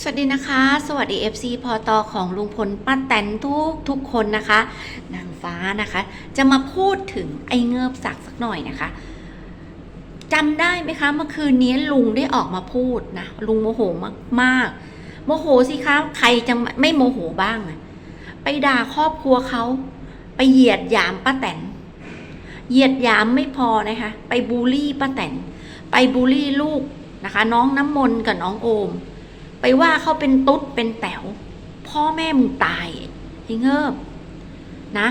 สวัสดีนะคะ สวัสดี FC พอตอของลุงพลป้าแตนทุกทุกคนนะคะ นางฟ้านะคะ จะมาพูดถึงไอ้เงือบสักสักหน่อยนะคะจำได้ไหมคะเมื่อคืนนี้ลุงได้ออกมาพูดนะลุงโมโหมากมากๆโมโหสิคะใครจะไม่โมโหบ้าง ไปด่าครอบครัวเขาไปเหยียดหยามป้าแตนเหยียดหยามไม่พอนะคะ ไปบูลลี่ป้าแตนไปบูลลี่ลูกนะคะ น้องน้ำมนต์กับน้องโอม ไปว่าเขาเป็นตุ๊ดเป็นแต๋วพ่อแม่มึงตายไอ้เงิบนะ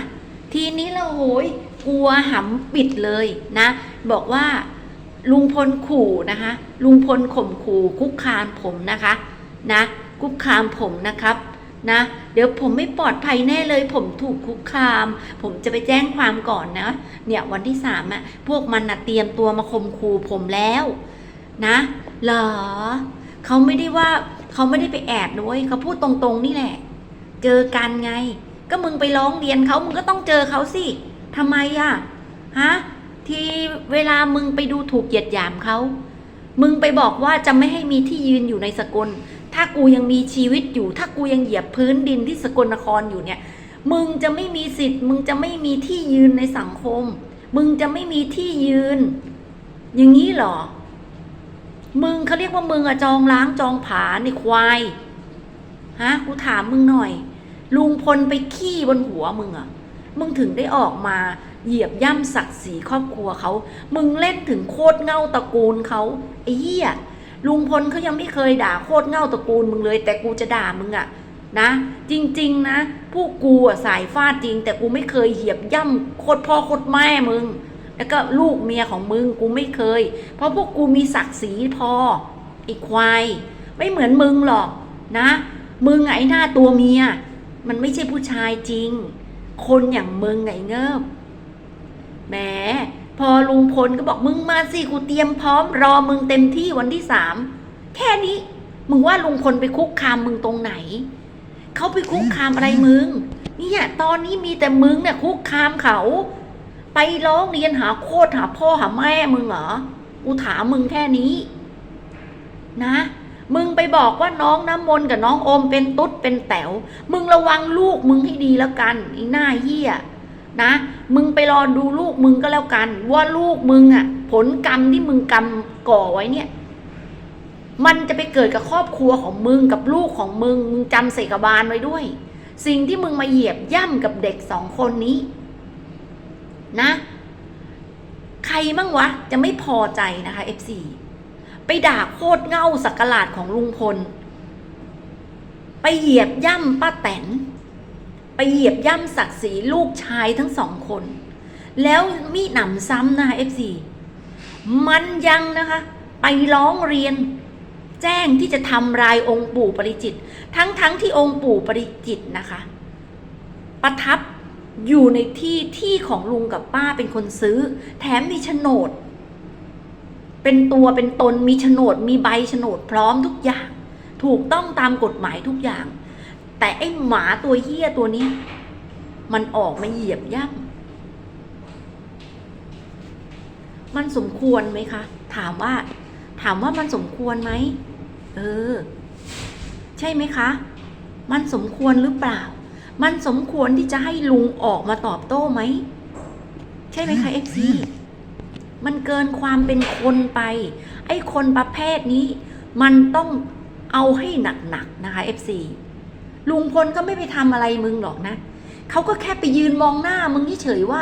ทีนี้เราโหยกลัวหำปิดเลยนะ บอกว่าลุงพลขู่นะคะ ลุงพลข่มขู่คุกคามผมนะคะนะคุกคามผมนะครับนะ เดี๋ยวผมไม่ปลอดภัยแน่เลย ผมถูกคุกคาม ผมจะไปแจ้งความก่อนนะเนี่ยวันที่สามอะพวกมันนะเตรียมตัวมาข่มขู่ผมแล้ว นะ เหรอ เขาไม่ได้ว่าเขาไม่ได้ไปแอบนะเว้ยเขาพูดตรงๆนี่แหละ เจอกันไง ก็มึงไปร้องเรียนเขามึงก็ต้องเจอเขาสิทำไมอะฮะที่เวลามึงไปดูถูกเหยียดหยามเขามึงไปบอกว่าจะไม่ให้มีที่ยืนอยู่ในสกล ถ้ากูยังมีชีวิตอยู่ ถ้ากูยังเหยียบพื้นดินที่สกลนครอยู่เนี่ย มึงจะไม่มีสิทธิ์ มึงจะไม่มีที่ยืนในสังคม มึงจะไม่มีที่ยืน อย่างนี้หรอ มึงเขาเรียกว่ามึงอะจองล้างจองผาในควายฮะกูถามมึงหน่อย ลุงพลไปขี้บนหัวมึงอะมึงถึงได้ออกมาเหยียบย่ำศักดิ์ศรีครอบครัวเขา มึงเล่นถึงโคตรเง่าตระกูลเขาไอ้เหี้ยลุงพลเขายังไม่เคยด่าโคตรเง่าตระกูลมึงเลย แต่กูจะด่ามึงอะนะ จริง ๆ นะพวกกูอะสายฟาดจริง แต่กูไม่เคยเหยียบย่ำโคตรพ่อโคตรแม่มึง แล้วก็ลูกเมียของมึงกูไม่เคย เพราะพวกกูมีศักดิ์ศรีพอไอ้ควายไม่เหมือนมึงหรอกนะ มึงไอ้หน้าตัวเมีย มันไม่ใช่ผู้ชายจริง คนอย่างมึงไงเงิบแหมพอลุงพลก็บอกมึงมาสิกูเตรียมพร้อมรอมึงเต็มที่วันที่สามแค่นี้ มึงว่าลุงพลไปคุกคามมึงตรงไหนเขาไปคุกคามอะไรมึงเนี่ยตอนนี้มีแต่มึงเนี่ยคุกคามเขา ไปร้องเรียนหาโคตรหาพ่อหาแม่มึงเหรอ กูถามมึงแค่นี้ นะ มึงไปบอกว่าน้องน้ำมนกับน้องโอมเป็นตุ๊ดเป็นแต๋ว มึงระวังลูกมึงให้ดีแล้วกันอ้หน้าเหี้ยนะ มึงไปรอดูลูกมึงก็แล้วกัน ว่าลูกมึงอะผลกรรมที่มึงกรรมก่อไว้เนี่ย มันจะไปเกิดกับครอบครัวของมึงกับลูกของมึง มึงจำใส่กบาลไว้ด้วย สิ่งที่มึงมาเหยียบย่ำกับเด็กสองคนนี้ นะ ใครมั่งวะ จะไม่พอใจนะคะ FC ไปด่าโคตรเง่าสักหลาดของลุงพล ไปเหยียบย่ำป้าแตน ไปเหยียบย่ำศักดิ์ศรีลูกชายทั้งสองคน แล้วมีหนำซ้ำนะคะ FC มันยังนะคะ ไปร้องเรียน แจ้งที่จะทำรายองค์ปู่ปริจิตรทั้งทั้งที่องค์ปู่ปริจิตรนะคะ ประทับ อยู่ในที่ที่ของลุงกับป้าเป็นคนซื้อ แถมมีโฉนด เป็นตัวเป็นตนมีโฉนด มีใบโฉนดพร้อมทุกอย่าง ถูกต้องตามกฎหมายทุกอย่าง แต่ไอ้หมาตัวเหี้ยตัวนี้ มันออกมาเหยียบย่ำมันสมควรไหมคะ ถามว่า ถามว่ามันสมควรไหมเออ ใช่ไหมคะ มันสมควรหรือเปล่า มันสมควรที่จะให้ลุงออกมาตอบโต้ไหม ใช่ไหมคะเอฟซีมันเกินความเป็นคนไป ไอ้คนประเภทนี้ มันต้องเอาให้หนักๆนะคะเอฟซีลุงพลก็ไม่ไปทำอะไรมึงหรอกนะเขาก็แค่ไปยืนมองหน้ามึงเฉยๆว่า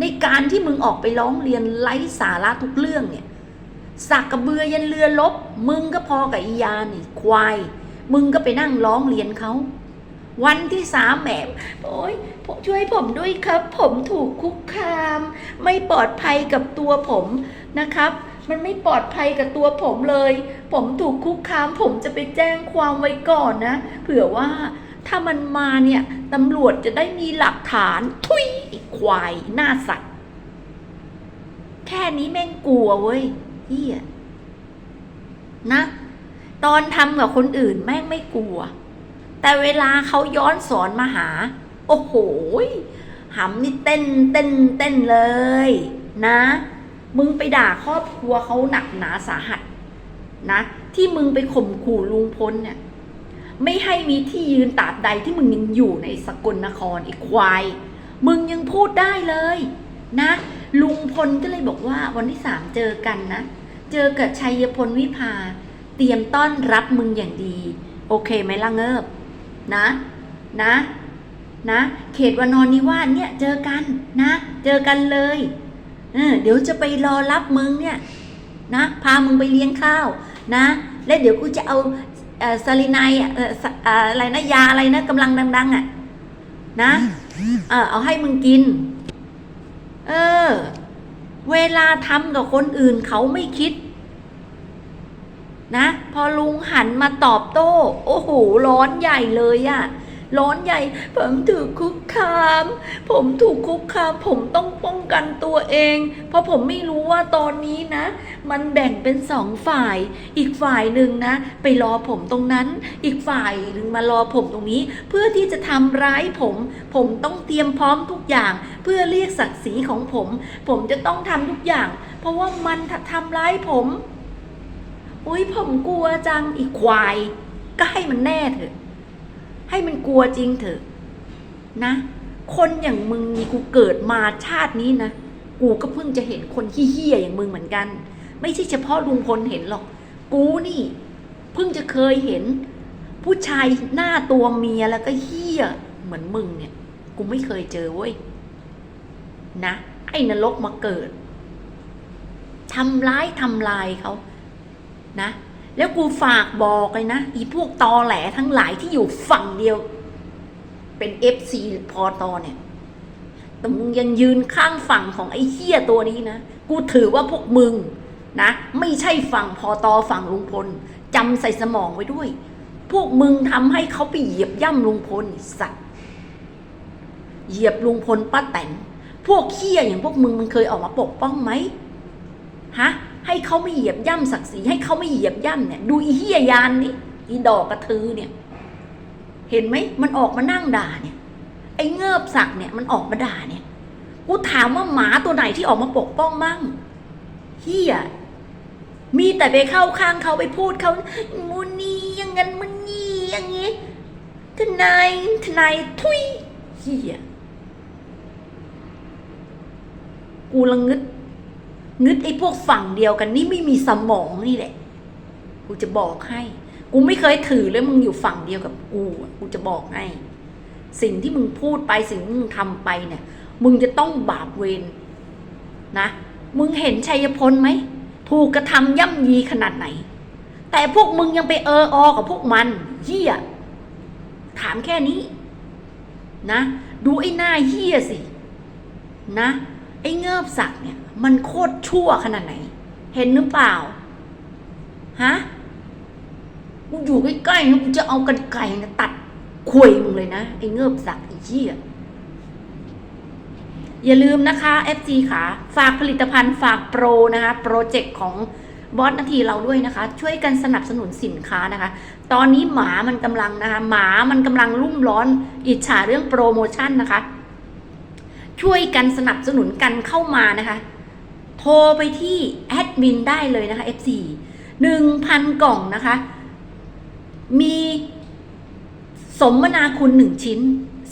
ในการที่มึงออกไปร้องเรียนไร้สาระทุกเรื่องเนี่ยสักกระเบือยันเรือลบ มึงก็พอกับอียานี่ควาย มึงก็ไปนั่งร้องเรียนเขา วันที่สามแหมโอ้ยช่วยผมด้วยครับ ผมถูกคุกคาม ไม่ปลอดภัยกับตัวผมนะครับ มันไม่ปลอดภัยกับตัวผมเลย ผมถูกคุกคาม ผมจะไปแจ้งความไว้ก่อนนะ เผื่อว่าถ้ามันมาเนี่ยตำรวจจะได้มีหลักฐานทุยควายหน้าสัตว์ แค่นี้แม่งกลัวเว้ยเฮียนะ ตอนทำกับคนอื่นแม่งไม่กลัว แต่เวลาเขาย้อนสอนมาหา โอ้โหหำนี่เต้นเต้นเต้นเลย นะ มึงไปด่าครอบครัวเขาหนักหนาสาหัส นะ ที่มึงไปข่มขู่ลุงพลเนี่ย ไม่ให้มีที่ยืนตราบใดที่มึงยังอยู่ในสกลนครไอ้ควาย มึงยังพูดได้เลย นะ ลุงพลก็เลยบอกว่าวันที่สามเจอกันนะ เจอกับชัยพลวิภา เตรียมต้อนรับมึงอย่างดี โอเคไหมล่ะเงิบ นะนะนะเขตวานอนนิวาสเนี่ยเจอกันนะ เจอกันเลยเออเดี๋ยวจะไปรอรับมึงเนี่ยนะพามึงไปเลี้ยงข้าวนะ และเดี๋ยวกูจะเอาซาลินายเอ่อสเอ่ออะไรนะยาอะไรนะกำลังดัง ๆ อะ นะเออเอาให้มึงกิน เออ เวลาทำกับคนอื่นเขาไม่คิด นะ พอลุงหันมาตอบโต้ โอ้โหร้อนใหญ่เลยอะร้อนใหญ่ ผมถูกคุกคาม ผมถูกคุกคาม ผมต้องป้องกันตัวเอง เพราะผมไม่รู้ว่าตอนนี้นะ มันแบ่งเป็นสองฝ่าย อีกฝ่ายหนึ่งนะ ไปรอผมตรงนั้น อีกฝ่ายหนึ่งมารอผมตรงนี้ เพื่อที่จะทำร้ายผม ผมต้องเตรียมพร้อมทุกอย่าง เพื่อเรียกศักดิ์ศรีของผม ผมจะต้องทำทุกอย่าง เพราะว่ามันทำร้ายผม อุ้ยผมกลัวจังอีกควาย ก็ให้มันแน่เถอะ ให้มันกลัวจริงเถอะ นะ คนอย่างมึงนี่กูเกิดมาชาตินี้นะกูก็เพิ่งจะเห็นคนเฮี้ยๆอย่างมึงเหมือนกัน ไม่ใช่เฉพาะลุงพลเห็นหรอก กูนี่ เพิ่งจะเคยเห็น ผู้ชายหน้าตัวเมียแล้วก็เฮี้ยเหมือนมึงเนี่ย กูไม่เคยเจอเว้ยนะไอ้นรกมาเกิดทำร้ายทำลายเขา นะ แล้วกูฝากบอกเลยนะ อีพวกตอแหลทั้งหลายที่อยู่ฝั่งเดียว เป็นเอฟซีพอตอเนี่ยแต่มึงยังยืนข้างฝั่งของไอ้เฮี้ยตัวนี้นะ กูถือว่าพวกมึงนะ ไม่ใช่ฝั่งพอตอฝั่งลุงพลจำใส่สมองไว้ด้วย พวกมึงทำให้เขาไปเหยียบย่ำลุงพลสัตว์ เหยียบลุงพลป้าแตนพวกเฮี้ยอย่างพวกมึงมันเคยออกมาปกป้องไหมฮะ ให้เขาไม่เหยียบย่ำศักดิ์ศรีให้เขาไม่เหยียบย่ำเนี่ยดูอีเฮียยานนี่อีดอกกระทือเนี่ย เห็นไหมมันออกมานั่งด่าเนี่ย ไอ้เงือบศักดิ์เนี่ยมันออกมาด่าเนี่ยกูถามว่าหมาตัวไหนที่ออกมาปกป้องมั่งเฮียมีแต่ไปเข้าข้างเขาไปพูดเขามูนี่อยังงั้นมันนี่อย่างงี้ทนายทนายทุยเฮียกูละงึด งึดไอ้พวกฝั่งเดียวกันนี่ไม่มีสมองนี่แหละ กูจะบอกให้ กูไม่เคยถือเลยมึงอยู่ฝั่งเดียวกับกูอะกูจะบอกให้ สิ่งที่มึงพูดไปสิ่งที่มึงทำไปเนี่ย มึงจะต้องบาปเวรนะ มึงเห็นชัยพลไหม ถูกกระทำย่ำยีขนาดไหน แต่พวกมึงยังไปเอออกับพวกมันเฮียถามแค่นี้ นะ ดูไอ้หน้าเฮียสิ นะ ไอ้เงือบศักเนี่ย มันโคตรชั่วขนาดไหน เห็นหรือเปล่า ฮะกูอยู่ใกล้ๆนะกูจะเอากันไก่นะตัดควยมึงเลยนะ ไอ้เงือบศักดิ์ไอ้เหี้ยอย่าลืมนะคะ FG ค่ะ ฝากผลิตภัณฑ์ฝากโปรนะคะ โปรเจกต์ของบอสนาทีเราด้วยนะคะ ช่วยกันสนับสนุนสินค้านะคะ ตอนนี้หมามันกำลังนะคะ หมามันกำลังรุ่มร้อน อิจฉาเรื่องโปรโมชั่นนะคะ ช่วยกันสนับสนุนกันเข้ามานะคะ โทรไปที่แอดมินได้เลยนะคะ F4 1,000 กล่องนะคะ มีสมนาคุณหนึ่งชิ้น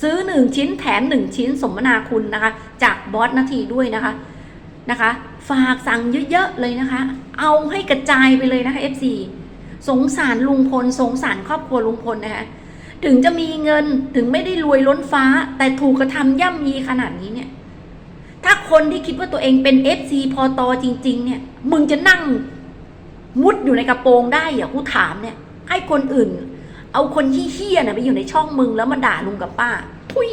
ซื้อหนึ่งชิ้นแถมหนึ่งชิ้นสมนาคุณนะคะ จากบอสนาทีด้วยนะคะนะคะ ฝากสั่งเยอะๆเลยนะคะ เอาให้กระจายไปเลยนะคะ F4 สงสารลุงพล สงสารครอบครัวลุงพลนะคะ ถึงจะมีเงินถึงไม่ได้รวยล้นฟ้า แต่ถูกกระทำย่ำยีขนาดนี้เนี่ย ถ้าคนที่คิดว่าตัวเองเป็น FC พอตอจริง ๆ เนี่ย มึงจะนั่งมุดอยู่ในกระโปรงได้เหรอกูถามเนี่ย ให้คนอื่น เอาคนที่เฮี้ยนี่ยไปอยู่ในช่องมึงแล้วมาด่าลุงกับป้า ทุย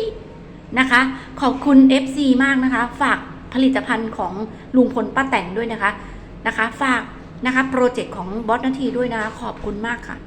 นะคะ ขอบคุณ FC มากนะคะ ฝากผลิตภัณฑ์ของลุงพลป้าแต่งด้วยนะคะนะคะ ฝากนะคะโปรเจกต์ของบอสนาทีด้วยนะคะ ขอบคุณมากค่ะ